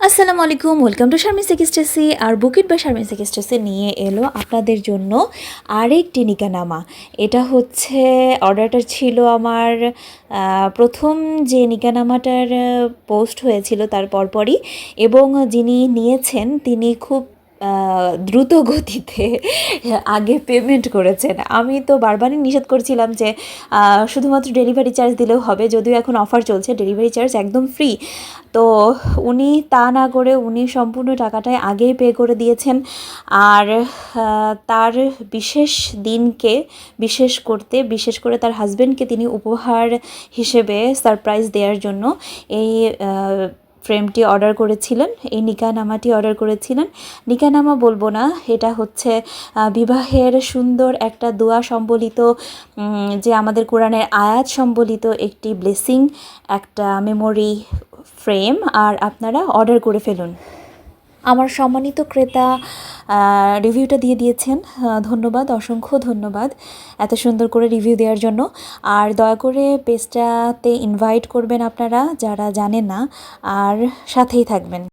আসসালামু আলাইকুম welcome to Sharmin সেকিস্টেসি আর বুকিট বা শারমিন সেকিস্টেসি নিয়ে এলো আপনাদের জন্য আরেকটি নিকানামা। এটা হচ্ছে অর্ডারটা ছিল আমার প্রথম যে নিকানামাটার পোস্ট হয়েছিল তার পরপরই এবং যিনি নিয়েছেন তিনি খুব দ্রুত গতিতে আগে পেমেন্ট করেছেন। আমি তো বারবারই নিষেধ করছিলাম যে শুধুমাত্র ডেলিভারি চার্জ দিলেও হবে, যদিও এখন অফার চলছে ডেলিভারি চার্জ একদম ফ্রি তো উনি তা না করে উনি সম্পূর্ণ টাকাটাই আগেই পে করে দিয়েছেন। আর তার বিশেষ দিনকে বিশেষ করতে, বিশেষ করে তার হাজব্যান্ডকে তিনি উপহার হিসেবে সারপ্রাইজ দেওয়ার জন্য এই ফ্রেমটি অর্ডার করেছিলেন, এই নিকানামাটি অর্ডার করেছিলেন। নিকানামা বলব না, এটা হচ্ছে বিবাহের সুন্দর একটা দোয়া সম্বলিত যে আমাদের কোরআনের আয়াত সম্বলিত একটি ব্লেসিং একটা মেমোরি ফ্রেম আর আপনারা অর্ডার করে ফেলুন। আমার সম্মানিত ক্রেতা রিভিউটা দিয়ে দিয়েছেন। ধন্যবাদ, অসংখ্য ধন্যবাদ এত সুন্দর করে রিভিউ দেওয়ার জন্য। আর দয়া করে পেজটাতে ইনভাইট করবেন আপনারা যারা জানেন না, আর সাথেই থাকবেন।